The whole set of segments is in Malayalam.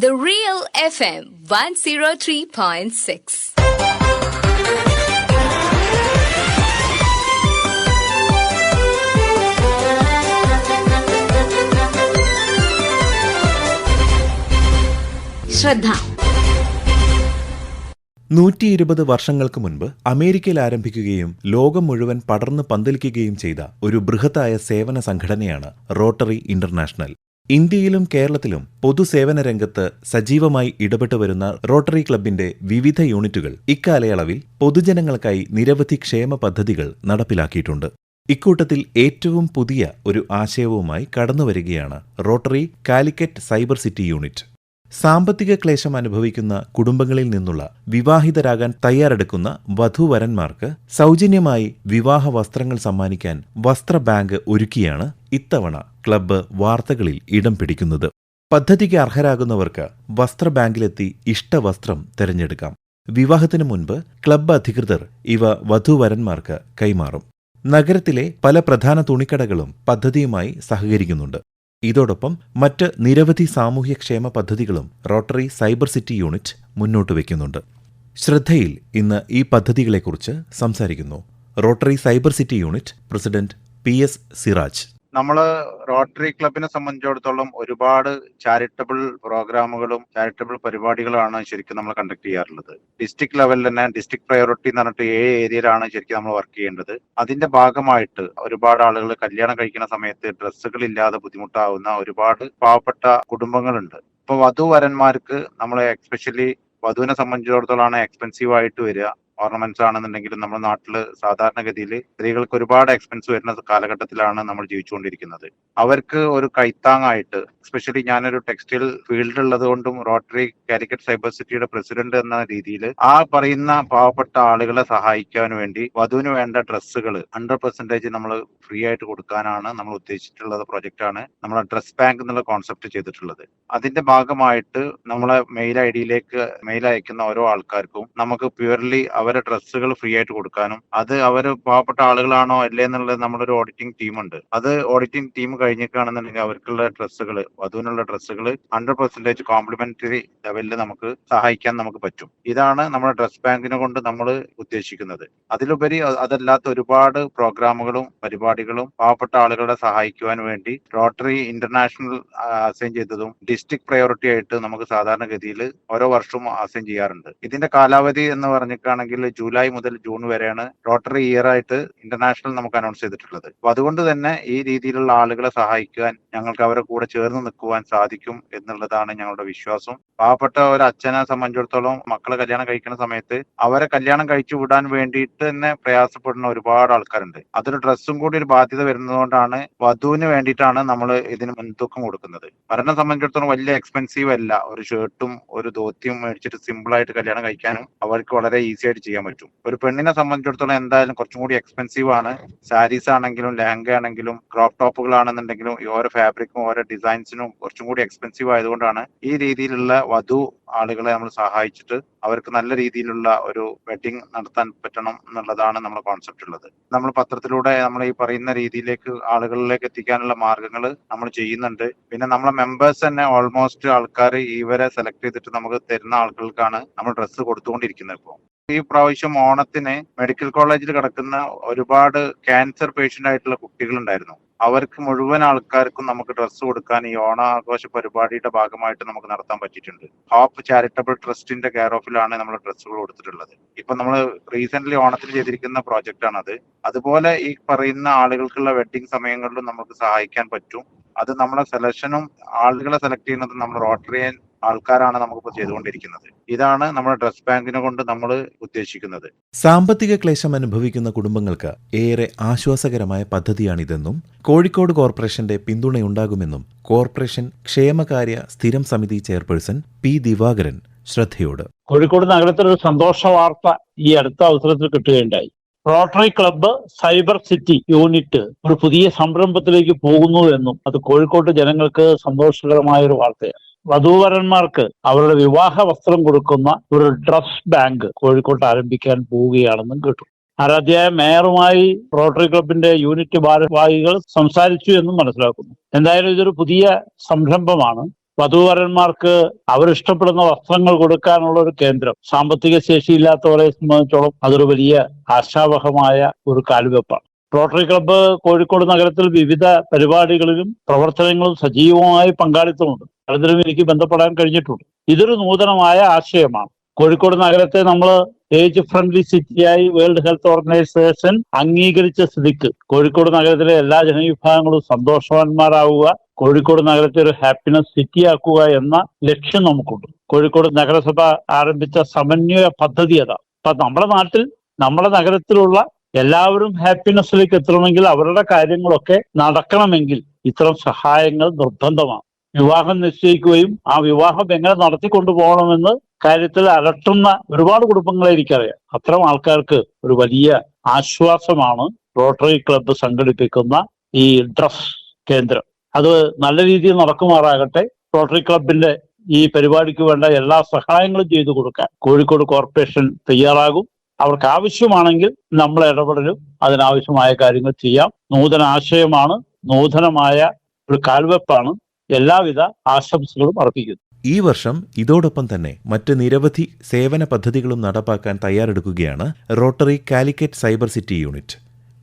The Real FM 103.6. ശ്രദ്ധ നൂറ്റി ഇരുപത് വർഷങ്ങൾക്ക് മുൻപ് അമേരിക്കയിൽ ആരംഭിക്കുകയും ലോകം മുഴുവൻ പടർന്നു പന്തലിക്കുകയും ചെയ്ത ഒരു ബൃഹത്തായ സേവന സംഘടനയാണ് റോട്ടറി ഇന്റർനാഷണൽ ഇന്ത്യയിലും കേരളത്തിലും പൊതുസേവന രംഗത്ത് സജീവമായി ഇടപെട്ടു വരുന്ന റോട്ടറി ക്ലബിന്റെ വിവിധ യൂണിറ്റുകൾ ഇക്കാലയളവിൽ പൊതുജനങ്ങൾക്കായി നിരവധി ക്ഷേമ പദ്ധതികൾ നടപ്പിലാക്കിയിട്ടുണ്ട്. ഇക്കൂട്ടത്തിൽ ഏറ്റവും പുതിയ ഒരു ആശയവുമായി കടന്നുവരികയാണ് Rotary Calicut cyber city unit. സാമ്പത്തിക ക്ലേശം അനുഭവിക്കുന്ന കുടുംബങ്ങളിൽ നിന്നുള്ള വിവാഹിതരാകാൻ തയ്യാറെടുക്കുന്ന വധുവരന്മാർക്ക് സൗജന്യമായി വിവാഹ വസ്ത്രങ്ങൾ സമ്മാനിക്കാൻ വസ്ത്ര ബാങ്ക് ഒരുക്കിയാണ് ഇത്തവണ ക്ലബ്ബ് വാർത്തകളിൽ ഇടം പിടിക്കുന്നത്. പദ്ധതിക്ക് അർഹരാകുന്നവർക്ക് വസ്ത്ര ബാങ്കിലെത്തി ഇഷ്ടവസ്ത്രം തിരഞ്ഞെടുക്കാം. വിവാഹത്തിനു മുൻപ് ക്ലബ്ബ് അധികൃതർ ഇവ വധുവരന്മാർക്ക് കൈമാറും. നഗരത്തിലെ പല പ്രധാന തുണിക്കടകളും പദ്ധതിയുമായി സഹകരിക്കുന്നുണ്ട്. ഇതോടൊപ്പം മറ്റ് നിരവധി സാമൂഹ്യക്ഷേമ പദ്ധതികളും റോട്ടറി സൈബർ സിറ്റി യൂണിറ്റ് മുന്നോട്ട് വയ്ക്കുന്നുണ്ട് ശ്രദ്ധയിൽ ഇന്ന് ഈ പദ്ധതികളെക്കുറിച്ച് സംസാരിക്കുന്നു Rotary cyber city unit president P S Siraj. നമ്മൾ റോട്ടറി ക്ലബിനെ സംബന്ധിച്ചിടത്തോളം ഒരുപാട് ചാരിറ്റബിൾ പ്രോഗ്രാമുകളും ചാരിറ്റബിൾ പരിപാടികളാണ് ശരിക്കും നമ്മൾ കണ്ടക്ട് ചെയ്യാറുള്ളത്. ഡിസ്ട്രിക്ട് ലെവലിൽ തന്നെ ഡിസ്ട്രിക്ട് പ്രയോറിറ്റി എന്ന് പറഞ്ഞിട്ട് ഏഴ് ഏരിയയിലാണ് ശരിക്കും നമ്മൾ വർക്ക് ചെയ്യേണ്ടത്. അതിന്റെ ഭാഗമായിട്ട് ഒരുപാട് ആളുകൾ കല്യാണം കഴിക്കുന്ന സമയത്ത് ഡ്രസ്സുകൾ ഇല്ലാതെ ബുദ്ധിമുട്ടാവുന്ന ഒരുപാട് പാവപ്പെട്ട കുടുംബങ്ങളുണ്ട്. ഇപ്പൊ വധുവരന്മാർക്ക് നമ്മൾ എക്സ്പെഷ്യലി വധുവിനെ സംബന്ധിച്ചിടത്തോളമാണ് എക്സ്പെൻസീവ് ആയിട്ട് വരിക. ഓർണമെന്റ്സ് ആണെന്നുണ്ടെങ്കിലും നമ്മുടെ നാട്ടിൽ സാധാരണഗതിയിൽ സ്ത്രീകൾക്ക് ഒരുപാട് എക്സ്പെൻസ് വരുന്ന കാലഘട്ടത്തിലാണ് നമ്മൾ ജീവിച്ചുകൊണ്ടിരിക്കുന്നത്. അവർക്ക് ഒരു കൈത്താങ്ങായിട്ട് എസ്പെഷ്യലി ഞാനൊരു ടെക്സ്റ്റൈൽ ഫീൽഡ് ഉള്ളത് കൊണ്ടും റോട്ടറി കാലിക്കറ്റ് സൈബർ സിറ്റിയുടെ പ്രസിഡന്റ് എന്ന രീതിയിൽ ആ പറയുന്ന പാവപ്പെട്ട ആളുകളെ സഹായിക്കാൻ വേണ്ടി വധുവിന് വേണ്ട ഡ്രസ്സുകൾ ഹൺഡ്രഡ് പെർസെന്റേജ് നമ്മൾ ഫ്രീ ആയിട്ട് കൊടുക്കാനാണ് നമ്മൾ ഉദ്ദേശിച്ചിട്ടുള്ളത് പ്രൊജക്റ്റാണ് നമ്മൾ ഡ്രസ് ബാങ്ക് എന്നുള്ള കോൺസെപ്റ്റ് ചെയ്തിട്ടുള്ളത്. അതിന്റെ ഭാഗമായിട്ട് നമ്മളെ മെയിൽ ഐ ഡിയിലേക്ക് മെയിൽ അയക്കുന്ന ഓരോ ആൾക്കാർക്കും നമുക്ക് പ്യുവർലി അവരെ ഡ്രസ്സുകൾ ഫ്രീ ആയിട്ട് കൊടുക്കാനും അത് അവർ പാവപ്പെട്ട ആളുകളാണോ അല്ലേ എന്നുള്ളത് നമ്മളൊരു ഓഡിറ്റിംഗ് ടീമുണ്ട് അത് ഓഡിറ്റിംഗ് ടീം കഴിഞ്ഞിട്ടാണെന്നുണ്ടെങ്കിൽ അവർക്കുള്ള ഡ്രസ്സുകൾ വധുവിനുള്ള ഡ്രസ്സുകൾ ഹൺഡ്രഡ് പെർസെന്റേജ് കോംപ്ലിമെന്ററി ലെവലിൽ നമുക്ക് സഹായിക്കാൻ നമുക്ക് പറ്റും. ഇതാണ് നമ്മുടെ ഡ്രസ് ബാങ്കിനെ കൊണ്ട് നമ്മൾ ഉദ്ദേശിക്കുന്നത്. അതിലുപരി അതല്ലാത്ത ഒരുപാട് പ്രോഗ്രാമുകളും പരിപാടികളും പാവപ്പെട്ട ആളുകളെ സഹായിക്കുവാൻ വേണ്ടി റോട്ടറി ഇന്റർനാഷണൽ അസൈൻ ചെയ്തതും ഡിസ്ട്രിക്ട് പ്രയോറിറ്റി ആയിട്ട് നമുക്ക് സാധാരണഗതിയിൽ ഓരോ വർഷവും അസൈൻ ചെയ്യാറുണ്ട്. ഇതിന്റെ കാലാവധി എന്ന് പറഞ്ഞിട്ടാണെങ്കിൽ ജൂലൈ മുതൽ ജൂൺ വരെയാണ് റോട്ടറി ഇയർ ആയിട്ട് ഇന്റർനാഷണൽ നമുക്ക് അനൗൺസ് ചെയ്തിട്ടുള്ളത്. അപ്പൊ അതുകൊണ്ട് തന്നെ ഈ രീതിയിലുള്ള ആളുകളെ സഹായിക്കാൻ ഞങ്ങൾക്ക് അവരെ കൂടെ ചേർന്ന് നിൽക്കുവാൻ സാധിക്കും എന്നുള്ളതാണ് ഞങ്ങളുടെ വിശ്വാസം. പാവപ്പെട്ട ഒരു അച്ഛനെ സംബന്ധിച്ചിടത്തോളം മക്കളെ കല്യാണം കഴിക്കുന്ന സമയത്ത് അവരെ കല്യാണം കഴിച്ചു വിടാൻ വേണ്ടിയിട്ട് തന്നെ പ്രയാസപ്പെടുന്ന ഒരുപാട് ആൾക്കാരുണ്ട്. അതൊരു ഡ്രസ്സും കൂടി ഒരു ബാധ്യത വരുന്നതുകൊണ്ടാണ് വധുവിന് വേണ്ടിയിട്ടാണ് നമ്മൾ ഇതിന് മുൻതൂക്കം കൊടുക്കുന്നത്. ഭരണം സംബന്ധിച്ചിടത്തോളം വലിയ എക്സ്പെൻസീവ് അല്ല. ഒരു ഷർട്ടും ഒരു ധോത്തിയും മേടിച്ചിട്ട് സിമ്പിൾ ആയിട്ട് കല്യാണം കഴിക്കാനും അവർക്ക് വളരെ ഈസി ആയിട്ട് ചെയ്യാൻ പറ്റും. ഒരു പെണ്ണിനെ സംബന്ധിച്ചിടത്തോളം എന്തായാലും കുറച്ചും കൂടി എക്സ്പെൻസീവ് ആണ്. സാരീസ് ആണെങ്കിലും ലെഹങ്ക ആണെങ്കിലും ക്രോപ്പ് ടോപ്പുകൾ ആണെന്നുണ്ടെങ്കിലും ഈ ഓരോ ഫാബ്രിക്കും ഓരോ ഡിസൈൻസിനും കുറച്ചും കൂടി എക്സ്പെൻസീവ് ആയതുകൊണ്ടാണ് ഈ രീതിയിലുള്ള വധു ആളുകളെ നമ്മൾ സഹായിച്ചിട്ട് അവർക്ക് നല്ല രീതിയിലുള്ള ഒരു വെഡിങ് നടത്താൻ പറ്റണം എന്നുള്ളതാണ് നമ്മുടെ കോൺസെപ്റ്റ് ഉള്ളത്. നമ്മൾ പത്രത്തിലൂടെ നമ്മൾ ഈ പറയുന്ന രീതിയിലേക്ക് ആളുകളിലേക്ക് എത്തിക്കാനുള്ള മാർഗങ്ങൾ നമ്മൾ ചെയ്യുന്നുണ്ട്. പിന്നെ നമ്മളെ മെമ്പേഴ്സ് തന്നെ ഓൾമോസ്റ്റ് ആൾക്കാർ ഇവരെ സെലക്ട് ചെയ്തിട്ട് നമുക്ക് തരുന്ന ആളുകൾക്കാണ് നമ്മൾ ഡ്രസ്സ് കൊടുത്തുകൊണ്ടിരിക്കുന്നത് ഇപ്പോൾ ഈ പ്രാവശ്യം ഓണത്തിന് മെഡിക്കൽ കോളേജിൽ കിടക്കുന്ന ഒരുപാട് ക്യാൻസർ പേഷ്യന്റ് ആയിട്ടുള്ള കുട്ടികളുണ്ടായിരുന്നു. അവർക്ക് മുഴുവൻ ആൾക്കാർക്കും നമുക്ക് ഡ്രസ്സ് കൊടുക്കാൻ ഈ ഓണാഘോഷ പരിപാടിയുടെ ഭാഗമായിട്ട് നമുക്ക് നടത്താൻ പറ്റിയിട്ടുണ്ട്. ഹോപ്പ് ചാരിറ്റബിൾ ട്രസ്റ്റിന്റെ കെയർ ഓഫിലാണ് നമ്മൾ ഡ്രസ്സുകൾ കൊടുത്തിട്ടുള്ളത്. ഇപ്പൊ നമ്മൾ റീസെന്റ് ഓണത്തിൽ ചെയ്തിരിക്കുന്ന പ്രോജക്റ്റ് ആണത്. അതുപോലെ ഈ പറയുന്ന ആളുകൾക്കുള്ള വെഡിങ് സമയങ്ങളിലും നമുക്ക് സഹായിക്കാൻ പറ്റും. അത് നമ്മളെ സെലക്ഷനും ആളുകളെ സെലക്ട് ചെയ്യുന്നതും നമ്മൾ റോട്ടറിയൻ ആൾക്കാരാണ് നമുക്കിപ്പോൾ ചെയ്തുകൊണ്ടിരിക്കുന്നത്. ഇതാണ് നമ്മുടെ ഡ്രസ് ബാങ്കിനെ കൊണ്ട് നമ്മൾ ഉദ്ദേശിക്കുന്നത്. സാമ്പത്തിക ക്ലേശം അനുഭവിക്കുന്ന കുടുംബങ്ങൾക്ക് ഏറെ ആശ്വാസകരമായ പദ്ധതിയാണിതെന്നും കോഴിക്കോട് കോർപ്പറേഷന്റെ പിന്തുണയുണ്ടാകുമെന്നും കോർപ്പറേഷൻ ക്ഷേമകാര്യ സ്ഥിരം സമിതി ചെയർപേഴ്സൺ പി ദിവാകരൻ ശ്രദ്ധയോട്. കോഴിക്കോട് നഗരത്തിൽ ഒരു സന്തോഷ വാർത്ത ഈ അടുത്ത അവസരത്തിൽ കിട്ടുകയുണ്ടായി. Rotary club cyber city unit ഒരു പുതിയ സംരംഭത്തിലേക്ക് പോകുന്നു എന്നും അത് കോഴിക്കോട്ട് ജനങ്ങൾക്ക് സന്തോഷകരമായ ഒരു വാർത്തയാണ്. വധൂവരന്മാർക്ക് അവരുടെ വിവാഹ വസ്ത്രം കൊടുക്കുന്ന ഒരു ഡ്രസ് ബാങ്ക് കോഴിക്കോട്ട് ആരംഭിക്കാൻ പോവുകയാണെന്നും കേട്ടു. ആരാധ്യായ മേയറുമായി റോട്ടറി ക്ലബിന്റെ യൂണിറ്റ് ഭാരവാഹികൾ സംസാരിച്ചു എന്നും മനസ്സിലാക്കുന്നു. എന്തായാലും ഇതൊരു പുതിയ സംരംഭമാണ്. വധൂവരന്മാർക്ക് അവരിഷ്ടപ്പെടുന്ന വസ്ത്രങ്ങൾ കൊടുക്കാനുള്ള ഒരു കേന്ദ്രം. സാമ്പത്തിക ശേഷിയില്ലാത്തവരെ സംബന്ധിച്ചോളം അതൊരു വലിയ ആശാവഹമായ ഒരു കാൽവെപ്പാണ് റോട്ടറി ക്ലബ്ബ് കോഴിക്കോട് നഗരത്തിൽ വിവിധ പരിപാടികളിലും പ്രവർത്തനങ്ങളും സജീവമായി പങ്കാളിത്തമുണ്ട്. പലതിലും എനിക്ക് ബന്ധപ്പെടാൻ കഴിഞ്ഞിട്ടുണ്ട്. ഇതൊരു നൂതനമായ ആശയമാണ്. കോഴിക്കോട് നഗരത്തെ നമ്മൾ ഏജ് ഫ്രണ്ട്ലി സിറ്റിയായി വേൾഡ് ഹെൽത്ത് ഓർഗനൈസേഷൻ അംഗീകരിച്ച സ്ഥിതിക്ക് കോഴിക്കോട് നഗരത്തിലെ എല്ലാ ജനവിഭാഗങ്ങളും സന്തോഷവാന്മാരാവുക കോഴിക്കോട് നഗരത്തെ ഒരു ഹാപ്പിനെസ് സിറ്റി ആക്കുക എന്ന ലക്ഷ്യം നമുക്കുണ്ട്. കോഴിക്കോട് നഗരസഭ ആരംഭിച്ച സമന്വയ പദ്ധതി അതാ. അപ്പൊ നമ്മുടെ നാട്ടിൽ നമ്മുടെ നഗരത്തിലുള്ള എല്ലാവരും ഹാപ്പിനെസ്സിലേക്ക് എത്തണമെങ്കിൽ അവരുടെ കാര്യങ്ങളൊക്കെ നടക്കണമെങ്കിൽ ഇത്തരം സഹായങ്ങൾ നിർബന്ധമാണ്. വിവാഹം നിശ്ചയിക്കുകയും ആ വിവാഹം എങ്ങനെ നടത്തിക്കൊണ്ടു പോകണമെന്ന് കാര്യത്തിൽ അലട്ടുന്ന ഒരുപാട് കുടുംബങ്ങളെ എനിക്കറിയാം. അത്തരം ആൾക്കാർക്ക് ഒരു വലിയ ആശ്വാസമാണ് റോട്ടറി ക്ലബ്ബ് സംഘടിപ്പിക്കുന്ന ഈ ഡ്രസ് കേന്ദ്രം. അത് നല്ല രീതിയിൽ നടക്കുമാറാകട്ടെ. റോട്ടറി ക്ലബിന്റെ ഈ പരിപാടിക്ക് വേണ്ട എല്ലാ സഹായങ്ങളും ചെയ്തു കൊടുക്കാൻ കോഴിക്കോട് കോർപ്പറേഷൻ തയ്യാറാകും. അവർക്ക് ആവശ്യമാണെങ്കിൽ നമ്മൾ ഇടപെടലും അതിനാവശ്യമായ കാര്യങ്ങൾ ചെയ്യാം. നൂതന ആശയമാണ് നൂതനമായ ഒരു കാൽവെപ്പാണ് എല്ലാവിധ ആശംസകളും അർപ്പിക്കുന്നു. ഈ വർഷം ഇതോടൊപ്പം തന്നെ മറ്റ് നിരവധി സേവന പദ്ധതികളും നടപ്പാക്കാൻ തയ്യാറെടുക്കുകയാണ് Rotary Calicut cyber city unit.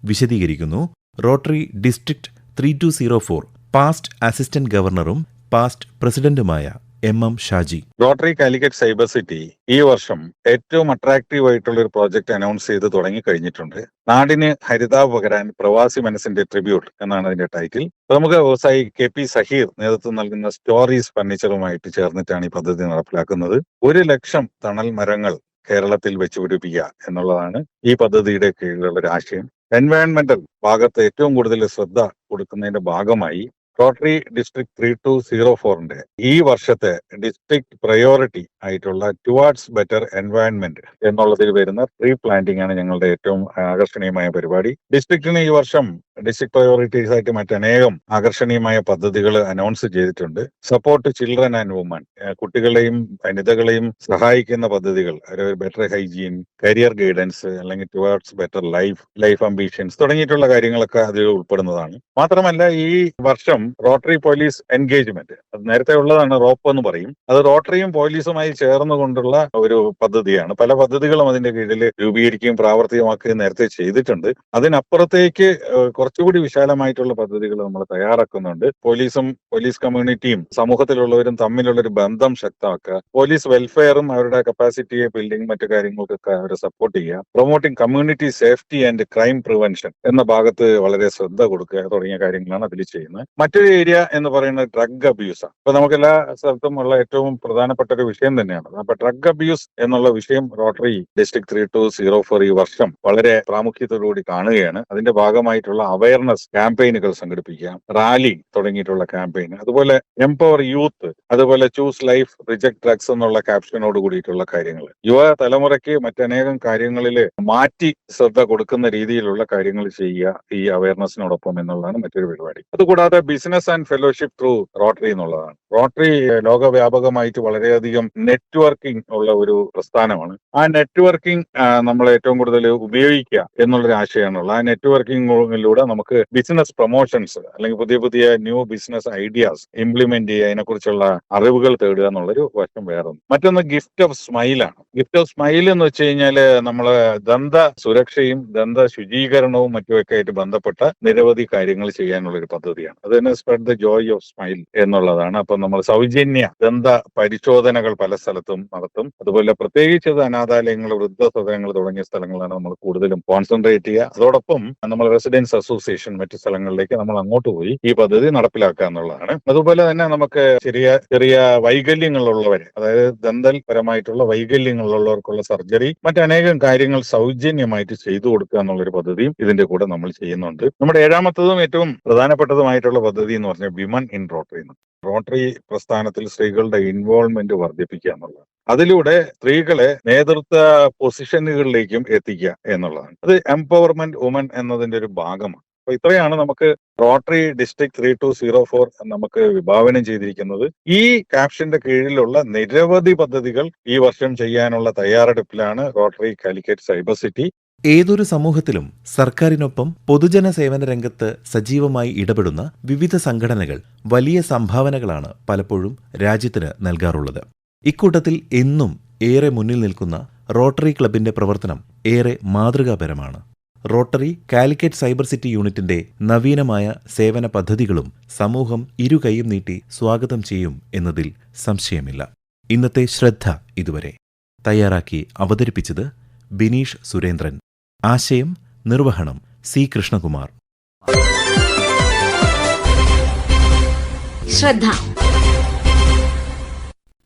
വിശദീകരിക്കുന്നു Rotary district three two zero four past assistant ഗവർണറും പാസ്റ്റ് പ്രസിഡന്റുമായ M M Shaji. Rotary Calicut cyber city ഈ വർഷം ഏറ്റവും അട്രാക്റ്റീവ് ആയിട്ടുള്ള ഒരു പ്രോജക്റ്റ് അനൗൺസ് ചെയ്ത് തുടങ്ങി കഴിഞ്ഞിട്ടുണ്ട്. നാടിന് ഹരിതാവ് പകരാൻ പ്രവാസി മനസ്സിന്റെ ട്രിബ്യൂട്ട് എന്നാണ് അതിന്റെ ടൈറ്റിൽ പ്രമുഖ വ്യവസായി കെ പി സഹീർ നേതൃത്വം നൽകുന്ന സ്റ്റോറീസ് ഫർണിച്ചറുമായിട്ട് ചേർന്നിട്ടാണ് ഈ പദ്ധതി നടപ്പിലാക്കുന്നത്. ഒരു ലക്ഷം തണൽ മരങ്ങൾ കേരളത്തിൽ വെച്ചുപിടിപ്പിക്കുക എന്നുള്ളതാണ് ഈ പദ്ധതിയുടെ കീഴിലുള്ള ഒരു ആശയം. എൻവയോൺമെന്റൽ ഭാഗത്ത് ഏറ്റവും കൂടുതൽ ശ്രദ്ധ കൊടുക്കുന്നതിന്റെ ഭാഗമായി Rotary district three two zero ഫോറിന്റെ ഈ വർഷത്തെ ഡിസ്ട്രിക്ട് പ്രയോറിറ്റി ആയിട്ടുള്ള ടുവാർഡ്സ് ബെറ്റർ എൻവയോൺമെന്റ് എന്നുള്ളതിൽ വരുന്ന ട്രീ പ്ലാന്റിംഗ് ആണ് ഞങ്ങളുടെ ഏറ്റവും ആകർഷണീയമായ പരിപാടി. ഡിസ്ട്രിക്റ്റിന് ഈ വർഷം ഡിസ്ട്രിക്ട് പ്രയോറിറ്റീസ് ആയിട്ട് മറ്റനേകം ആകർഷണീയമായ പദ്ധതികൾ അനൗൺസ് ചെയ്തിട്ടുണ്ട്. സപ്പോർട്ട് ചിൽഡ്രൻ ആൻഡ് വുമൺ കുട്ടികളെയും വനിതകളെയും സഹായിക്കുന്ന പദ്ധതികൾ. ബെറ്റർ ഹൈജീൻ കരിയർ ഗൈഡൻസ് അല്ലെങ്കിൽ towards better life life ambitions തുടങ്ങിയിട്ടുള്ള കാര്യങ്ങളൊക്കെ അതിൽ ഉൾപ്പെടുന്നതാണ്. മാത്രമല്ല ഈ വർഷം റോട്ടറി പോലീസ് എൻഗേജ്മെന്റ് അത് നേരത്തെ ഉള്ളതാണ് റോപ്പ് എന്ന് പറയും. അത് റോട്ടറിയും പോലീസുമായി ചേർന്നുകൊണ്ടുള്ള ഒരു പദ്ധതിയാണ്. പല പദ്ധതികളും അതിന്റെ കീഴിൽ രൂപീകരിക്കുകയും പ്രാവർത്തികമാക്കുകയും നേരത്തെ ചെയ്തിട്ടുണ്ട്. അതിനപ്പുറത്തേക്ക് കുറച്ചുകൂടി വിശാലമായിട്ടുള്ള പദ്ധതികൾ നമ്മൾ തയ്യാറാക്കുന്നുണ്ട്. പോലീസും പോലീസ് കമ്മ്യൂണിറ്റിയും സമൂഹത്തിലുള്ളവരും തമ്മിലുള്ള ഒരു ബന്ധം ശക്തമാക്കുക. പോലീസ് വെൽഫെയറും അവരുടെ കപ്പാസിറ്റിയെ ബിൽഡിംഗ് മറ്റു കാര്യങ്ങൾക്കൊക്കെ അവരെ സപ്പോർട്ട് ചെയ്യുക. Promoting community safety and crime prevention എന്ന ഭാഗത്ത് വളരെ ശ്രദ്ധ കൊടുക്കുക തുടങ്ങിയ കാര്യങ്ങളാണ് അതിൽ ചെയ്യുന്നത്. മറ്റൊരു ഏരിയ എന്ന് പറയുന്നത് ഡ്രഗ് അബ്യൂസ് അപ്പൊ നമുക്ക് എല്ലാ സ്ഥലത്തും ഉള്ള ഏറ്റവും പ്രധാനപ്പെട്ട ഒരു വിഷയം തന്നെയാണ്. അപ്പൊ ഡ്രഗ് അബ്യൂസ് എന്നുള്ള വിഷയം Rotary district three two zero four ഈ വർഷം വളരെ പ്രാമുഖ്യത്തോടുകൂടി കാണുകയാണ്. അതിന്റെ ഭാഗമായിട്ടുള്ള അവയർനെസ് ക്യാമ്പയിനുകൾ സംഘടിപ്പിക്കാം റാലി തുടങ്ങിയിട്ടുള്ള ക്യാമ്പയിൻ അതുപോലെ എംപവർ യൂത്ത് അതുപോലെ ചൂസ് ലൈഫ് റിജക്ട് ഡ്രഗ്സ് എന്നുള്ള ക്യാപ്ഷനോട് കൂടിയിട്ടുള്ള കാര്യങ്ങൾ. യുവ തലമുറയ്ക്ക് മറ്റനേകം കാര്യങ്ങളിൽ മാറ്റി ശ്രദ്ധ കൊടുക്കുന്ന രീതിയിലുള്ള കാര്യങ്ങൾ ചെയ്യുക ഈ അവയർനെസിനോടൊപ്പം എന്നുള്ളതാണ് മറ്റൊരു പരിപാടി. അതുകൂടാതെ business and fellowship through Rotary എന്നുള്ളതാണ്. റോട്ടറി ലോകവ്യാപകമായിട്ട് വളരെയധികം നെറ്റ്വർക്കിംഗ് ഉള്ള ഒരു പ്രസ്ഥാനമാണ്. ആ നെറ്റ്വർക്കിംഗ് നമ്മൾ ഏറ്റവും കൂടുതൽ ഉപയോഗിക്കുക എന്നുള്ളൊരു ആശയമാണുള്ളത് ആ നെറ്റ്വർക്കിംഗിലൂടെ നമുക്ക് ബിസിനസ് പ്രൊമോഷൻസ് അല്ലെങ്കിൽ പുതിയ പുതിയ ന്യൂ ബിസിനസ് ഐഡിയാസ് ഇംപ്ലിമെന്റ് ചെയ്യുക അതിനെക്കുറിച്ചുള്ള അറിവുകൾ തേടുക എന്നുള്ളൊരു വശം വേറെ. മറ്റൊന്ന് ഗിഫ്റ്റ് ഓഫ് സ്മൈലാണ് ഗിഫ്റ്റ് ഓഫ് സ്മൈൽ എന്ന് വെച്ച് കഴിഞ്ഞാൽ നമ്മൾ ദന്ത സുരക്ഷയും ദന്ത ശുചീകരണവും മറ്റുമൊക്കെ ആയിട്ട് ബന്ധപ്പെട്ട നിരവധി കാര്യങ്ങൾ ചെയ്യാനുള്ള ഒരു പദ്ധതിയാണ്. അത് തന്നെ spread the joy of smile എന്നുള്ളതാണ്. അപ്പൊ നമ്മൾ സൗജന്യ ദന്ത പരിശോധനകൾ പല സ്ഥലത്തും നടത്തും. അതുപോലെ പ്രത്യേകിച്ച് അനാഥാലയങ്ങൾ വൃദ്ധസദനങ്ങൾ തുടങ്ങിയ സ്ഥലങ്ങളാണ് നമ്മൾ കൂടുതലും കോൺസെൻട്രേറ്റ് ചെയ്യുക. അതോടൊപ്പം നമ്മൾ റെസിഡൻസ് അസോസിയേഷൻ മറ്റു സ്ഥലങ്ങളിലേക്ക് നമ്മൾ അങ്ങോട്ട് പോയി ഈ പദ്ധതി നടപ്പിലാക്കുക എന്നുള്ളതാണ്. അതുപോലെ തന്നെ നമുക്ക് ചെറിയ ചെറിയ വൈകല്യങ്ങളുള്ളവരെ അതായത് ദന്തൽ പരമായിട്ടുള്ള വൈകല്യങ്ങളുള്ളവർക്കുള്ള സർജറി മറ്റനേകം കാര്യങ്ങൾ സൗജന്യമായിട്ട് ചെയ്തു കൊടുക്കുക എന്നുള്ളൊരു പദ്ധതിയും ഇതിന്റെ കൂടെ നമ്മൾ ചെയ്യുന്നുണ്ട്. നമ്മുടെ ഏഴാമത്തതും ഏറ്റവും പ്രധാനപ്പെട്ടതുമായിട്ടുള്ള പദ്ധതി എന്ന് പറഞ്ഞാൽ വിമൻ ഇൻ റോട്ടറി റോട്ടറി പ്രസ്ഥാനത്തിൽ സ്ത്രീകളുടെ ഇൻവോൾവ്മെന്റ് വർദ്ധിപ്പിക്കുക എന്നുള്ളത് അതിലൂടെ സ്ത്രീകളെ നേതൃത്വ പൊസിഷനുകളിലേക്കും എത്തിക്കുക എന്നുള്ളതാണ്. അത് എംപവർമെന്റ് വുമൻ എന്നതിന്റെ ഒരു ഭാഗമാണ്. അപ്പൊ ഇത്രയാണ് നമുക്ക് Rotary district three two zero four നമുക്ക് വിഭാവനം ചെയ്തിരിക്കുന്നത്. ഈ ക്യാപ്ഷന്റെ കീഴിലുള്ള നിരവധി പദ്ധതികൾ ഈ വർഷം ചെയ്യാനുള്ള തയ്യാറെടുപ്പിലാണ് റോട്ടറി കാലിക്കറ്റ് സൈബർ സിറ്റി ഏതൊരു സമൂഹത്തിലും സർക്കാരിനൊപ്പം പൊതുജന സേവന രംഗത്ത് സജീവമായി ഇടപെടുന്ന വിവിധ സംഘടനകൾ വലിയ സംഭാവനകളാണ് പലപ്പോഴും രാജ്യത്തിന് നൽകാറുള്ളത്. ഇക്കൂട്ടത്തിൽ എന്നും ഏറെ മുന്നിൽ നിൽക്കുന്ന റോട്ടറി ക്ലബിന്റെ പ്രവർത്തനം ഏറെ മാതൃകാപരമാണ്. റോട്ടറി കാലിക്കറ്റ് സൈബർ സിറ്റി യൂണിറ്റിന്റെ നവീനമായ സേവന പദ്ധതികളും സമൂഹം ഇരുകൈയും നീട്ടി സ്വാഗതം ചെയ്യും എന്നതിൽ സംശയമില്ല. ഇന്നത്തെ ശ്രദ്ധ ഇതുവരെ. തയ്യാറാക്കി അവതരിപ്പിച്ചത് ബിനീഷ് സുരേന്ദ്രൻ. ആശയം നിർവഹണം സി കൃഷ്ണകുമാർ. ശ്രദ്ധ.